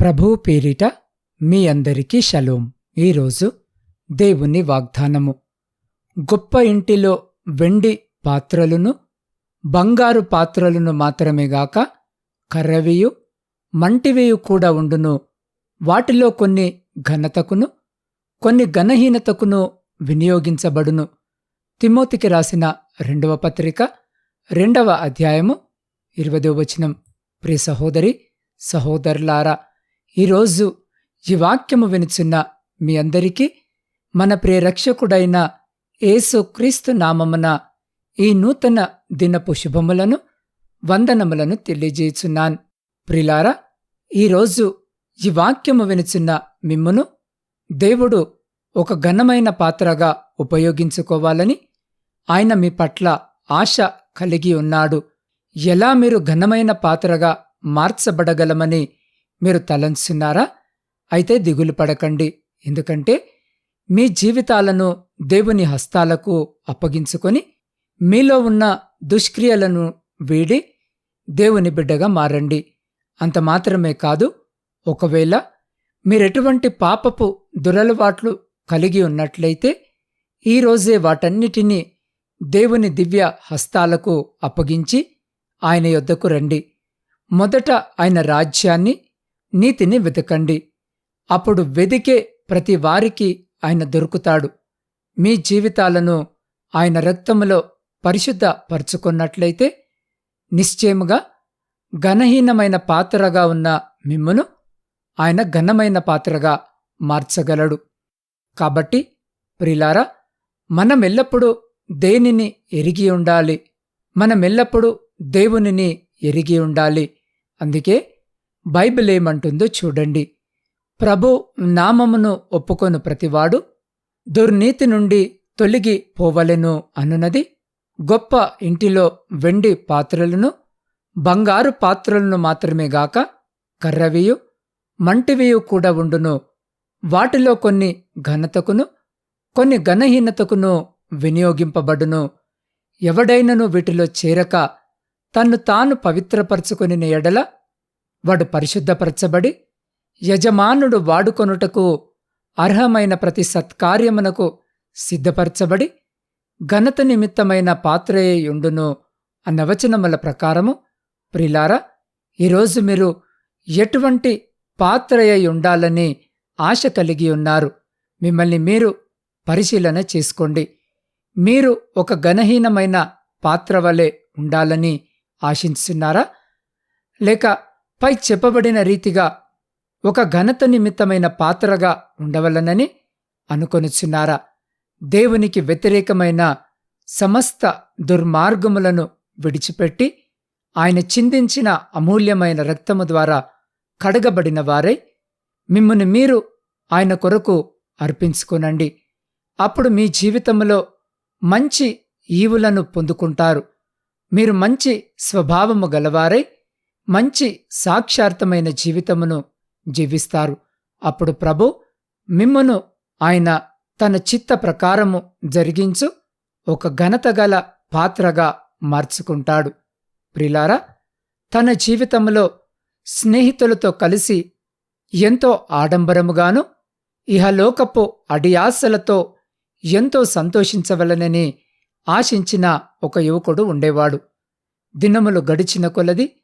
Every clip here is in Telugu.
ప్రభు పేరిట మీ అందరికీ షలోం. ఈరోజు దేవుని వాగ్దానము. గొప్ప ఇంటిలో వెండి పాత్రలను బంగారు పాత్రలను మాత్రమే గాక కర్రవియు మంటివేయు కూడా ఉండును. వాటిలో కొన్ని ఘనతకును కొన్ని ఘనహీనతకును వినియోగించబడును. తిమోతికి రాసిన రెండవ పత్రిక రెండవ అధ్యాయము ఇరవదో వచనం. ప్రియ సహోదరి సహోదరులారా ఈరోజు ఈ వాక్యము వినుచున్న మీ అందరికీ మన ప్రియరక్షకుడైన ఏసుక్రీస్తు నామమున ఈ నూతన దినపు శుభములను వందనములను తెలియజేయుచున్నాను. ప్రిలారా ఈరోజు ఈ వాక్యము వినుచున్న మిమ్మును దేవుడు ఒక ఘనమైన పాత్రగా ఉపయోగించుకోవాలని ఆయన మీ పట్ల ఆశ కలిగి ఉన్నాడు. ఎలా మీరు ఘనమైన పాత్రగా మార్చబడగలమని మీరు తలంచున్నారా? అయితే దిగులు పడకండి. ఎందుకంటే మీ జీవితాలను దేవుని హస్తాలకు అప్పగించుకొని మీలో ఉన్న దుష్క్రియలను వీడి దేవుని బిడ్డగా మారండి. అంత మాత్రమే కాదు ఒకవేళ మీరెటువంటి పాపపు దురలవాట్లు కలిగి ఉన్నట్లయితే ఈరోజే వాటన్నిటినీ దేవుని దివ్య హస్తాలకు అప్పగించి ఆయన యొద్దకు రండి. మొదట ఆయన రాజ్యాన్ని నీతిని వెతకండి. అప్పుడు వెదికే ప్రతి వారికి ఆయన దొరుకుతాడు. మీ జీవితాలను ఆయన రక్తములో పరిశుద్ధ పరుచుకున్నట్లయితే నిశ్చయముగా ఘనహీనమైన పాత్రగా ఉన్న మిమ్మును ఆయన ఘనమైన పాత్రగా మార్చగలడు. కాబట్టి ప్రిలారా మనమెల్లప్పుడూ దేనిని ఎరిగి ఉండాలి? మనమెల్లప్పుడూ దేవునిని ఎరిగి ఉండాలి? అందుకే బైబిల్ ఏమంటుందో చూడండి. ప్రభు నామమును ఒప్పుకొను ప్రతివాడు దుర్నీతి నుండి తొలగి పోవలెను అనునది గొప్ప ఇంటిలో వెండి పాత్రలను బంగారు పాత్రలను మాత్రమే గాక కర్రవియు మంటివియు కూడా ఉండును. వాటిలో కొన్ని ఘనతకును కొన్ని ఘనహీనతకును వినియోగింపబడును. ఎవడైనను వీటిలో చేరక తన్ను తాను పవిత్రపరచుకుని ఎడల వాడు పరిశుద్ధపరచబడి యజమానుడు వాడుకొనుటకు అర్హమైన ప్రతి సత్కార్యమునకు సిద్ధపరచబడి ఘనత నిమిత్తమైన పాత్రయుండును అన్న వచనముల ప్రకారము. ప్రిలారా ఈరోజు మీరు ఎటువంటి పాత్రయ్య ఉండాలని ఆశ కలిగి ఉన్నారు. మిమ్మల్ని మీరు పరిశీలన చేసుకోండి. మీరు ఒక ఘనహీనమైన పాత్ర వలె ఉండాలని ఆశిస్తున్నారా లేక పై చెప్పబడిన రీతిగా ఒక ఘనత నిమిత్తమైన పాత్రగా ఉండవలనని అనుకొనుచున్నారా? దేవునికి వ్యతిరేకమైన సమస్త దుర్మార్గములను విడిచిపెట్టి ఆయన చిందించిన అమూల్యమైన రక్తము ద్వారా కడగబడిన వారై మిమ్మల్ని మీరు ఆయన కొరకు అర్పించుకోనండి. అప్పుడు మీ జీవితంలో మంచి ఈవులను పొందుకుంటారు. మీరు మంచి స్వభావము గలవారై మంచి సాక్షార్థమైన జీవితమును జీవిస్తారు. అప్పుడు ప్రభు మిమ్మును ఆయన తన చిత్త ప్రకారము జరిగించు ఒక ఘనత గల పాత్రగా మార్చుకుంటాడు. ప్రిలారా తన జీవితంలో స్నేహితులతో కలిసి ఎంతో ఆడంబరముగాను ఇహలోకపు అడియాసలతో ఎంతో సంతోషించవలనని ఆశించిన ఒక యువకుడు ఉండేవాడు. దినములు గడిచిన కొలది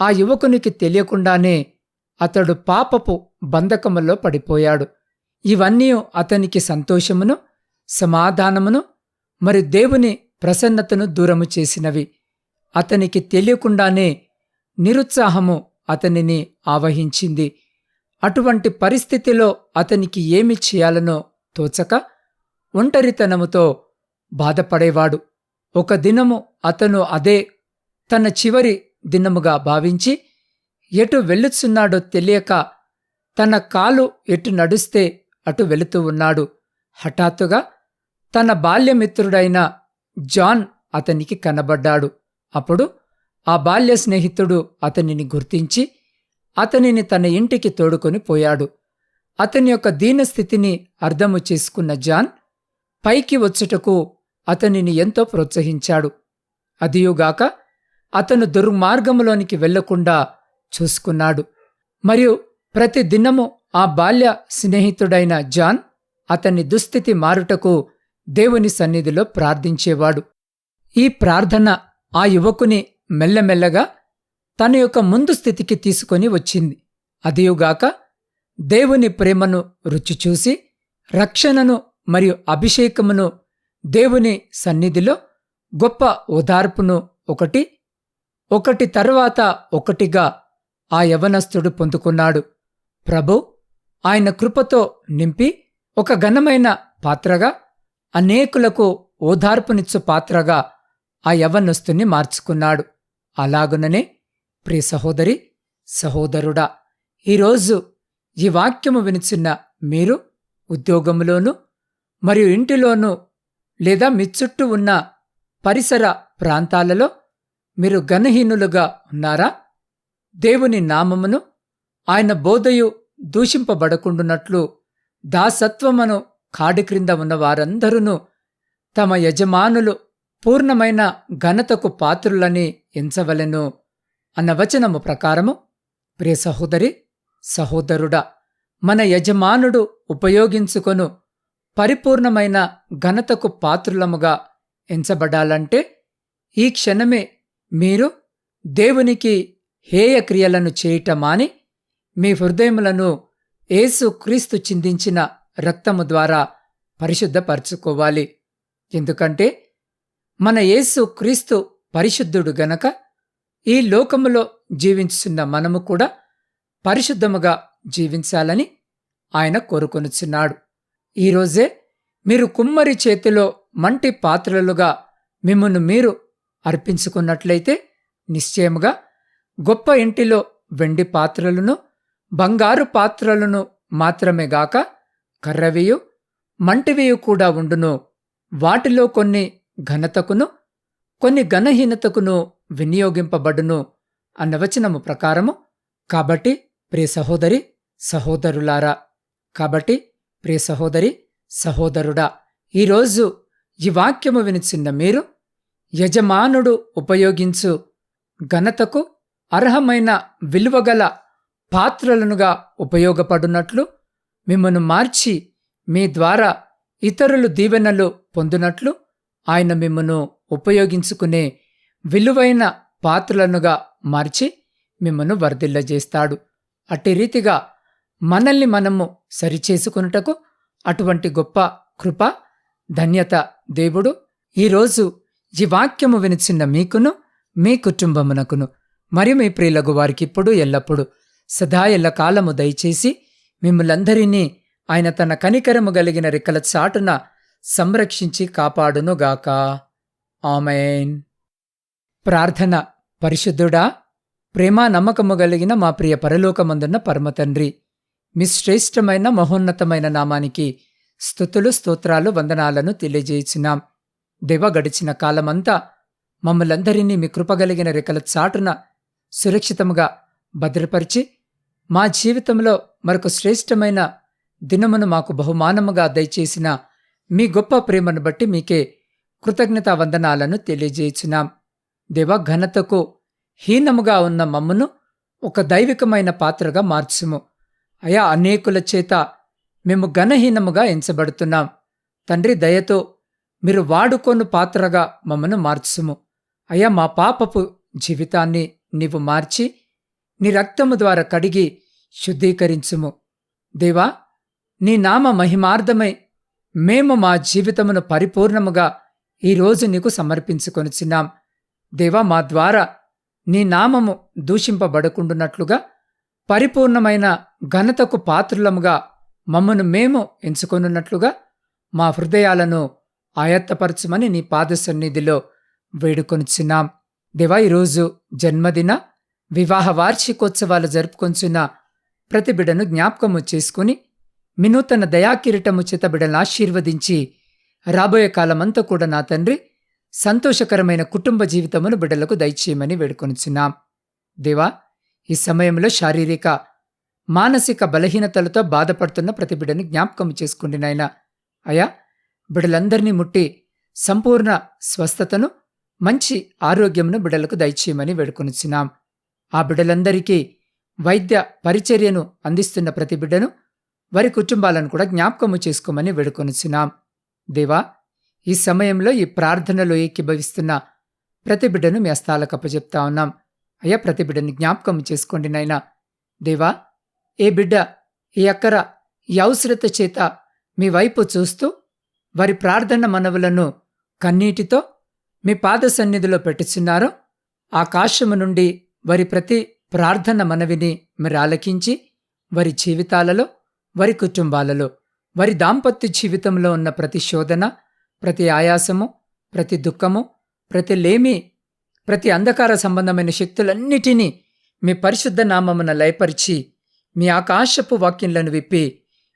ఆ యువకునికి తెలియకుండానే అతడు పాపపు బంధకములో పడిపోయాడు. ఇవన్నీ అతనికి సంతోషమును సమాధానమును మరి దేవుని ప్రసన్నతను దూరము చేసినవి. అతనికి తెలియకుండానే నిరుత్సాహము అతనిని ఆవహించింది. అటువంటి పరిస్థితిలో అతనికి ఏమి చేయాలనో తోచక ఒంటరితనముతో బాధపడేవాడు. ఒక దినము అతను అదే తన చివరి దినముగా భావించి ఎటు వెళ్ళుచున్నాడో తెలియక తన కాలు ఎటు నడుస్తే అటు వెళుతూ ఉన్నాడు. హఠాత్తుగా తన బాల్యమిత్రుడైన జాన్ అతనికి కనబడ్డాడు. అప్పుడు ఆ బాల్య స్నేహితుడు అతనిని గుర్తించి అతనిని తన ఇంటికి తోడుకొని పోయాడు. అతని యొక్క దీనస్థితిని అర్థము చేసుకున్న జాన్ పైకి వచ్చుటకు అతనిని ఎంతో ప్రోత్సహించాడు. అదియుగాక అతను దుర్మార్గంలోనికి వెళ్ళకుండా చూసుకున్నాడు. మరియు ప్రతి దినము ఆ బాల్య స్నేహితుడైన జాన్ అతని దుస్థితి మారుటకు దేవుని సన్నిధిలో ప్రార్థించేవాడు. ఈ ప్రార్థన ఆ యువకుని మెల్లమెల్లగా తన యొక్క ముందు స్థితికి తీసుకొని వచ్చింది. అదియుగాక దేవుని ప్రేమను రుచిచూసి రక్షణను మరియు అభిషేకమును దేవుని సన్నిధిలో గొప్ప ఓదార్పును ఒకటి ఒకటి తర్వాత ఒకటిగా ఆ యవనస్థుడు పొందుకున్నాడు. ప్రభు ఆయన కృపతో నింపి ఒక ఘనమైన పాత్రగా అనేకులకు ఓదార్పునిచ్చు పాత్రగా ఆ యవనస్తుని మార్చుకున్నాడు. అలాగుననే ప్రియ సహోదరి సహోదరుడా ఈరోజు ఈ వాక్యము వినిచిన్న మీరు ఉద్యోగంలోనూ మరియు ఇంటిలోనూ లేదా మీ చుట్టూ ఉన్న పరిసర ప్రాంతాలలో మీరు గణహీనులుగా ఉన్నారా? దేవుని నామమును ఆయన బోధయు దూషింపబడకుండునట్లు దాసత్వమును కాడి క్రింద ఉన్న వారందరూ తమ యజమానులు పూర్ణమైన ఘనతకు పాత్రులని ఎంచవలెను అన్న వచనము ప్రకారము ప్రియ సహోదరి సహోదరుడా మన యజమానుడు ఉపయోగించుకొను పరిపూర్ణమైన ఘనతకు పాత్రులముగా ఎంచబడాలంటే ఈ క్షణమే మీరు దేవునికి హేయ క్రియలను చేయటమాని మీ హృదయములను యేసు క్రీస్తు చిందించిన రక్తము ద్వారా పరిశుద్ధపరచుకోవాలి. ఎందుకంటే మన యేసు క్రీస్తు పరిశుద్ధుడు గనక ఈ లోకములో జీవించున్న మనము కూడా పరిశుద్ధముగా జీవించాలని ఆయన కోరుకొనుచున్నాడు. ఈరోజే మీరు కుమ్మరి చేతిలో మంటి పాత్రలుగా మిమ్మల్ని మీరు అర్పించుకున్నట్లయితే నిశ్చయముగా గొప్ప ఇంటిలో వెండి పాత్రలను బంగారు పాత్రలను మాత్రమే గాక కర్రవియు మంటివియు కూడా ఉండును. వాటిలో కొన్ని ఘనతకును కొన్ని ఘనహీనతకును వినియోగింపబడును అన్న వచనము ప్రకారము. కాబట్టి ప్రియ సహోదరి సహోదరులారా కాబట్టి ప్రియ సహోదరి సహోదరుడా ఈరోజు ఈ వాక్యము వినిచిన్న మీరు యజమానుడు ఉపయోగించు ఘనతకు అర్హమైన విలువగల పాత్రలనుగా ఉపయోగపడునట్లు మిమ్మను మార్చి మీ ద్వారా ఇతరులు దీవెనలు పొందునట్లు ఆయన మిమ్మను ఉపయోగించుకునే విలువైన పాత్రలనుగా మార్చి మిమ్మను వర్ధిల్లజేస్తాడు. అట్టి రీతిగా మనల్ని మనము సరిచేసుకున్నటకు అటువంటి గొప్ప కృప ధన్యత దేవుడు. ఈరోజు ఈ వాక్యము వినిచిన్న మీకును మీ కుటుంబమునకును. మరియు మీ ప్రియులకు వారికి ఇప్పుడు ఎల్లప్పుడు. సదా ఎల్ల కాలము దయచేసి మిమ్మలందరినీ ఆయన తన కనికరము కలిగిన రెక్కల చాటున సంరక్షించి కాపాడునుగాక. ఆమెన్. ప్రార్థన. పరిశుద్ధుడా ప్రేమ నమ్మకము కలిగిన మా ప్రియ పరలోకమందున్న పరమతండ్రి మీ శ్రేష్టమైన మహోన్నతమైన నామానికి స్థుతులు స్తోత్రాలు వందనాలను తెలియజేసినాం. దేవా గడిచిన కాలమంతా మమ్మలందరినీ మీ కృపగలిగిన రెక్కల చాటున సురక్షితముగా భద్రపరిచి మా జీవితంలో మరొక శ్రేష్టమైన దినమును మాకు బహుమానముగా దయచేసిన మీ గొప్ప ప్రేమను బట్టి మీకే కృతజ్ఞతా వందనాలను తెలియజేయుచున్నాం. దేవ ఘనతకు హీనముగా ఉన్న మమ్మను ఒక దైవికమైన పాత్రగా మార్చుము. అయా అనేకుల చేత మేము ఘనహీనముగా ఎంచబడుతున్నాం. తండ్రి దయతో మీరు వాడుకొను పాత్రగా మమ్మను మార్చుము. అయ్యా మా పాపపు జీవితాన్ని నీవు మార్చి నీ రక్తము ద్వారా కడిగి శుద్ధీకరించుము. దేవా నీ నామ మహిమార్థమై మేము మా జీవితమును పరిపూర్ణముగా ఈరోజు నీకు సమర్పించుకొనిచున్నాం దేవా మా ద్వారా నీ నామము దూషింపబడకుండునట్లుగా పరిపూర్ణమైన ఘనతకు పాత్రులముగా మమ్మను మేము ఎంచుకొనున్నట్లుగా మా హృదయాలను ఆయత్తపరచమని నీ పాద సన్నిధిలో వేడుకొనిచున్నాం. దేవా ఈరోజు జన్మదిన వివాహ వార్షికోత్సవాలు జరుపుకొంచున్న ప్రతి బిడను జ్ఞాపకము చేసుకుని మినూతన దయాకిరీటము చేత బిడలను ఆశీర్వదించి రాబోయే కాలమంతా కూడా నా తండ్రి సంతోషకరమైన కుటుంబ జీవితమును బిడ్డలకు దయచేయమని వేడుకొనిచున్నాం. దేవా ఈ సమయంలో శారీరక మానసిక బలహీనతలతో బాధపడుతున్న ప్రతి బిడ్డను జ్ఞాపకం చేసుకుంటున్నాయన అయా బిడలందరినీ ముట్టి సంపూర్ణ స్వస్థతను మంచి ఆరోగ్యమును బిడలకు దయచేయమని వేడుకొనిచ్చినాం ఆ బిడలందరికీ వైద్య పరిచర్యను అందిస్తున్న ప్రతి బిడ్డను వారి కుటుంబాలను కూడా జ్ఞాపకము చేసుకోమని వేడుకొనిచ్చినాం దేవా ఈ సమయంలో ఈ ప్రార్థనలో ఏకీభవిస్తున్న ప్రతి బిడ్డను మీ హస్తాలకు ఉన్నాం. అయ్యా ప్రతి బిడ్డని జ్ఞాపకం చేసుకోండి నాయనా. దేవా ఏ బిడ్డ ఈ అక్కర ఈ అవసరత చేత మీ వైపు చూస్తూ వారి ప్రార్థన మనవులను కన్నీటితో మీ పాద సన్నిధిలో పెట్టుచున్నారో ఆకాశము నుండి వారి ప్రతి ప్రార్థన మనవిని మీరు ఆలకించి వారి జీవితాలలో వారి కుటుంబాలలో వారి దాంపత్య జీవితంలో ఉన్న ప్రతి శోధన ప్రతి ఆయాసము ప్రతి దుఃఖము ప్రతి లేమి ప్రతి అంధకార సంబంధమైన శక్తులన్నిటినీ మీ పరిశుద్ధ నామమున లయపరిచి మీ ఆకాశపు వాక్యంలను విప్పి